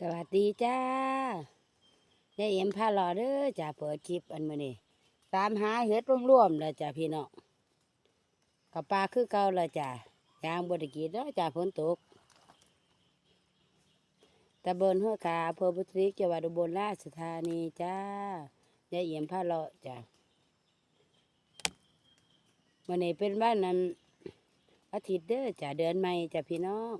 สวัสดีจ้ายายเอ็มพาหลอเด้อจ้าเปิดคลิปอันมื้อนี้ตามหาเฮ็ดร่วมๆแล้วจ้าพี่น้องกับปลาคือเก่าแล้วจ้ายางบไดกีดแล้วจ้าฝนตกตะบนหัวขาอำเภอบุตรีจังหวัดอุบลราชธานีจ้ายายเอ็มพาหลอจ้ามื้อนี้เป็นบ้านนั้นอาทิตย์เด้อจ้าเดือนใหม่จ้าพี่น้อง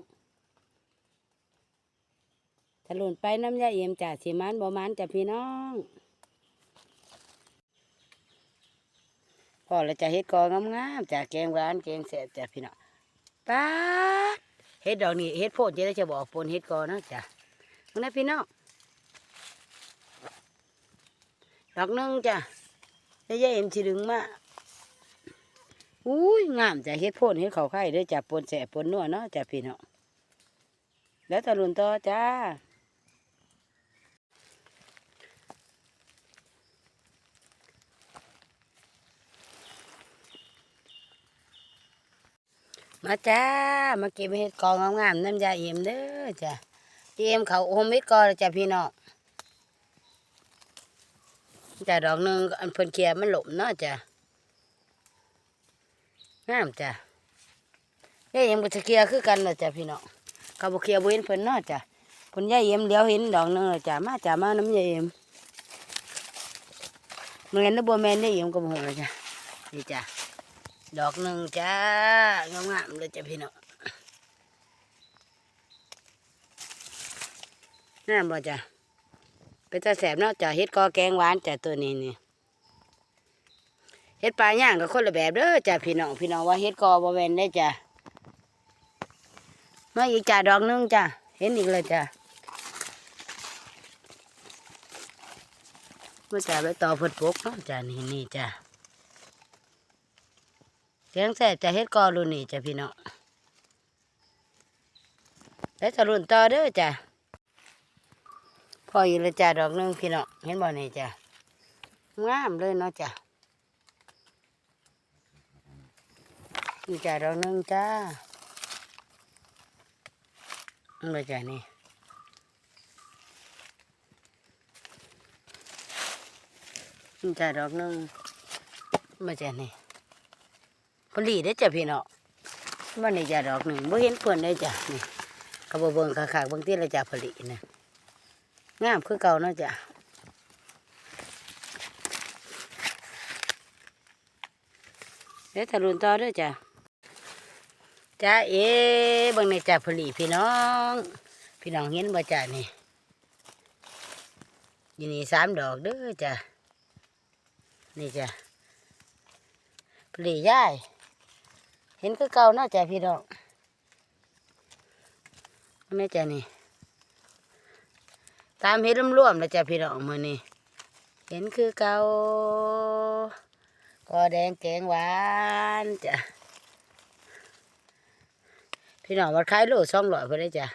ถลุนไปน้ำยาเอี่ยมจ่าสีมันบ่มันจ้ะพี่น้องพอเราจะเฮ็ดกองงามๆจากแกงหวานแกงแสบจ้ะพี่น้องป้าเฮ็ดดอกนี้เฮ็ดโพดจะได้จะบอกปนเฮ็ดกอนะจ้ะมึงนะพี่น้องดอกนึงจ้ะแล้วยายเอ็มสิดึงมาอุ้ยงามจ้ะเฮ็ดโพดเฮ็ดเขาไข่เด้จ้ะปนแสบปนนัวเนาะจ้ะพี่น้องแล้วตะลุนต่อจ้า มาจ้า มาเก็บเห็ดกองงามๆน้ำยาเอี่ยมเด้อจ้ะเอี่ยมเขาโอมเม็ดกอจ้ะพี่น้องจ้ะดอกหนึ่งอันเพิ่นเคลียมันหลมเนาะจ้ะงามจ้ะยายเอี่ยมก็จะเคลียคือกันเลยจ้ะพี่น้องเขาบอเคลียบเห็นเพิ่นเนาะจ้ะเพิ่นยายเอี่ยมเดี๋ยวเห็นดอกหนึ่งเลยจ้ะมาจ้ะมาน้ำยาเอี่ยมเมื่อไงนบ่แมนยายเอี่ยมก็บ่ฮู้เลยจ้ะนี่จ้ะ ดอกหนึ่งจ้างามๆเลยจ้ะพี่น้องน่าบ่จ้ะเป็นตาแสบเนาะจ้ะเฮ็ดกอแกงหวานจ้ะตัวนี้นี่เฮ็ดปลาย่างกับคนละแบบเด้อจ้ะพี่น้องพี่น้องว่าเฮ็ดกอบ่แม่นได้จ้ะมาอีกจ้ะดอกหนึงจ้ะเห็นอีกเลยจ้ะมาจ้ะไปต่อเพิ่นปกเนาะจ้ะนี่นี่จ้ะ แกงแซ่บจะเฮ็ดกอรุ่นนี้จ้ะพี่น้องแล้วจะรุ่นต่อเด้อจ้ะพออยู่เลยจ้ะดอกนึงพี่น้องเห็นบ่นี่จ้ะงามเลยเนาะจ้ะนี่จ้ะดอกนึงจ้านี่เลยจ้ะนี่นี่จ้ะดอกนึงมาจ้ะนี่ ผลีได้จ้ะพี่เนาะมันนี่จ้ะดอกหนึ่งบ่เห็นเพิ่นได้จ้ะนี่ก็บ่เบิงคักๆบางทีเละจ้ะผลีนะงามคือเก่าเนาะจ้ะเดี๋ยวทะลุนต่อด้อจ้ะจ้าเอ๋บิ่งในจ้ะผลีพี่น้อง พี่น้องเห็นบ่จ้ะนี่ยู่นี่สามดอกเด้อจ้ะนี่จ้ะผลีย่าย ห็นคือเก่าเนาะจ้ะพี่น้องแม่จ้ะนี่ ตามเห็ดร่วมๆแล้วจ้ะพี่น้องมือนี่เห็นคือเก่าก็แดงแกงหวานจ้ะพี่น้องวัดขายโลสองร้อยเพื่อได้จ้ะ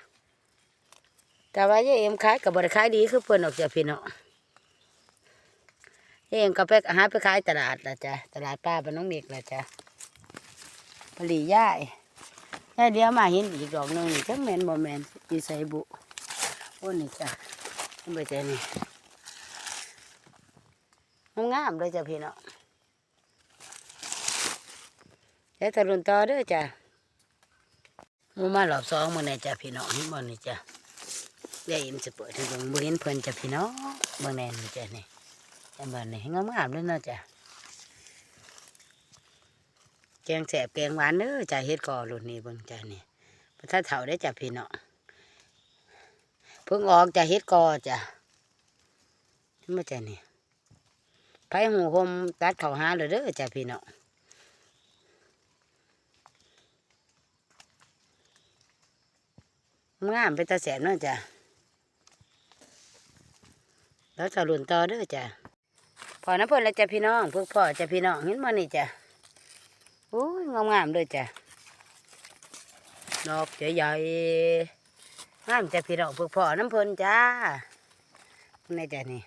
แต่ว่ายายเอ็มขายกับบริขายดีคือเพิ่อนออกจ้ะพี่น้องยายเอ็มก็ไปหาไปขายตลาดละจ้ะตลาดป้าบ้านน้องเมกละจ้ะ ผลีย่ายย่ายเดียวมาเห็นอีกดอกหนึงนี่จังแมนบ่แมนอีใส่บุโอ้นี่จ้ะนี่ใบใจนี่งามเลยจ้ะพี่น้องแล้วตะลุนต่อเด้อจ้ะมูมาหลอบสองมื้อนี้จ้ะพี่น้องเห็นบ่นี่จ้ะยายวอิมสิเปิดให้เบิ่งบ่เห็นเพิ่อนจ้ะพี่น้องบิ่งแน่นี่จ้ะนี่เห็นบ่นี่งามๆเลยเนาะจ้ะ แกงแสบแกงหวานเด้อจ่าเฮ็ดก่อรุ่นนี้เบิ่งจ่านี่พระท่าเฒ่าได้จ่าพี่เนาะเพิ่งออกจ่าเฮ็ดก่อจ้ะนี่มาจ่านี่ไผหูหมตัดเขาหาเลยเด้อจ่าพี่เนาะงามเป็นตาแสบเนาะจ้ะแล้วจะรุ่นต่อเด้อจ้ะพอน้ำเพิ่นแล้วจ้ะพี่น้องพวกพ่อจ้ะพี่น้องเห็นมานี่จ้ อู้งามงามเลยจ้ะดอกใหญ่ๆงามจะพี่เราเพื่อพ่อน้ำพลจ้าในจ้ะนี่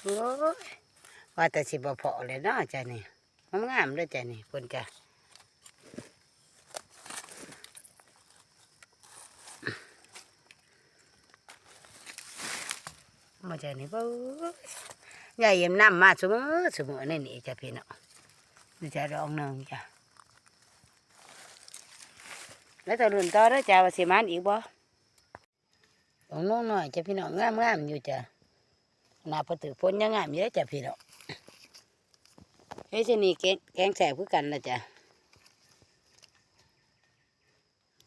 โอ้ว่าแต่สิบ่พอเลยเนาะจ้ะนี่งามงามเลยจ้ะนี่เพิ่นจ้ะมาจ้ะนี่บ่ ยายเยี่ยมน้ำมาเสมอเสมอนี่นี่จ้ะพี่น้องนี่จะดองหนึ่งจ้ะแล้วตะลุนต่อแล้วจ้ะว่าสิมานอีกบ่ดองน้องหน่อยจ้ะพี่น้องงามงามอยู่จ้ะหน้าประตูพ้นยังงามอยู่เด้อจ้ะพี่น้องเฮ้ยสินี่แกงแกงแสบคือกันนะจ้ะ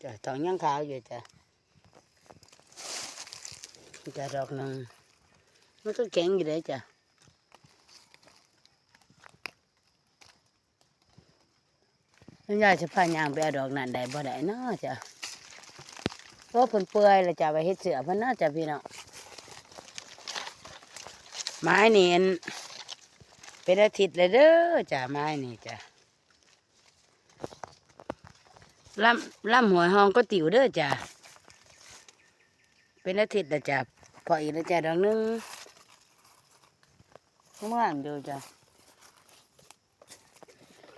จ้ะทองยังขาวอยู่จ้ะจะดอกหนึ่งมันก็แข็งอยู่เลยจ้ะ แล้วยายจะพายางไปเอาดอกนั้นได้บ่ได้เนาะจ้ะเพราะเพิ่นเปื่อยแล้วจะไปเฮ็ดเสือเพิ่นเนาจะพี่น้องไม้นี่อันเป็นอาทิตย์เลยเด้อจ้ะไม้นี่จ้ะล่ำล่ำหัวห้องก็ติ๋วเด้อจ้ะเป็นอาทิตย์แล้วจ้ะพออีกแล้วจ้ะดอกหนึงเมื่อวานดูจ้ะ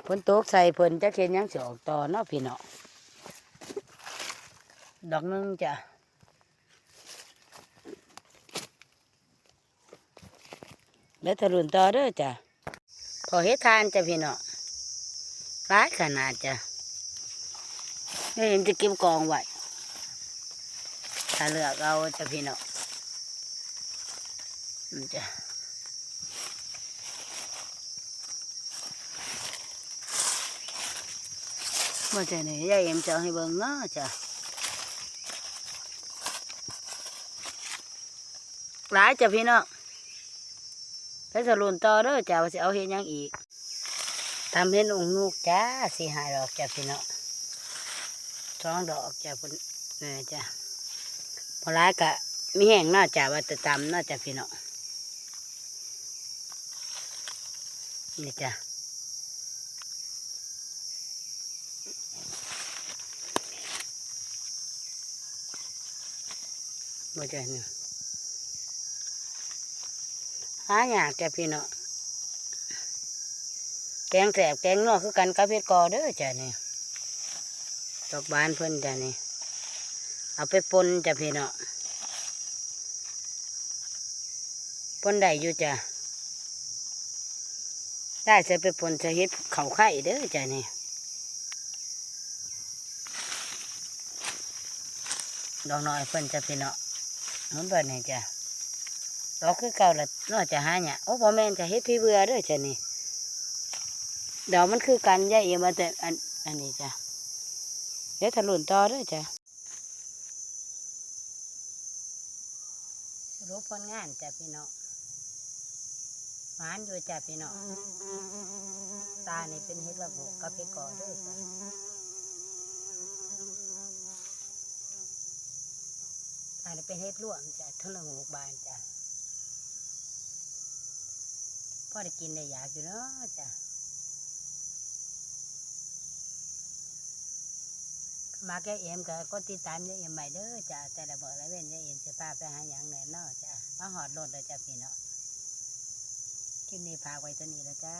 ฝนตกใส่เพิ่นจะเข็นยังสิออกต่อเนาะพี่น้องดอกนึงจ้ะแล้วทะลุนต่อเด้อจ้ะพอเฮ็ดทานจ้ะพี่น้องร้ายขนาดจ้ะนี่เห็นจะเก็บกองไว้ถ้าเลือกเอาจ้ะพี่น้องอืมจ้ะ มาจากไหนยายเอ็มจะเอให้เบิ่งเนาะจ้ะหลายจ้ะพี่น้องไปสรุนต่อเด้อจ้ะว่าสิเอาเฮ็ดหยังอีกทำเห็นองค์นูกจ้าสี่ห้าดอกจ้ะพี่น้องสองดอกจ้ะพุ่นนี่ยจ้ะพอหลายกะมีแห้งเนาะจ้ะว่าจะตำเนาะจ้ะพี่น้องนี่จ้ะ บ่ใจเนี่ยหาอยากจะพี่เนาะแกงแสบแกงนอกคือกันกับเพ็ดกอเด้อจ้ะนี่ดอกบานเพิ่นจ้ะนี่เอาไปปนจ้ะพี่เนาะปนได้อยู่จ้ะได้จะไปปนจะเฮ็ดเข่าไข่เด้อจ้ะนี่ดอกน้อยเพิ่นจ้ะพี่เนาะ มันเบิดนี่จ้ะดอกคือเก่าละนอกจะหาเนี่ยโอ้พ่อแม่จะเฮ็ดพี่เบื่อด้วยจ้ะนี่ดอกมันคือกันย่าเอียมาแต่อันอันนี้จ้ะเฮ็ดถลุนต่อด้วยจ้ะสรุปผลงานจ้ะพี่น้องหวานอยู่จ้ะพี่น้องตานี่เป็นเฮ็ดระบบกับเฮ็ดก่อด้วยจ้ะ อันนี้เป็นเฮ็ดร่วมจ้ะทั้งละหกบานจ้ะพ่อได้กินได้อยากอยู่เนาะจ้ะมาแกเอ็มก็กดติดตามยายเอ็มใหม่เด้อจ้ะแต่ละบอกละเว้นยายเอ็มจะพาไปหาอย่างแน่เนอนจ้ะมาหอดรถเลยจ้ะพี่เนาะคลิปนี้พาไว้ตัวนี้แล้วจ้า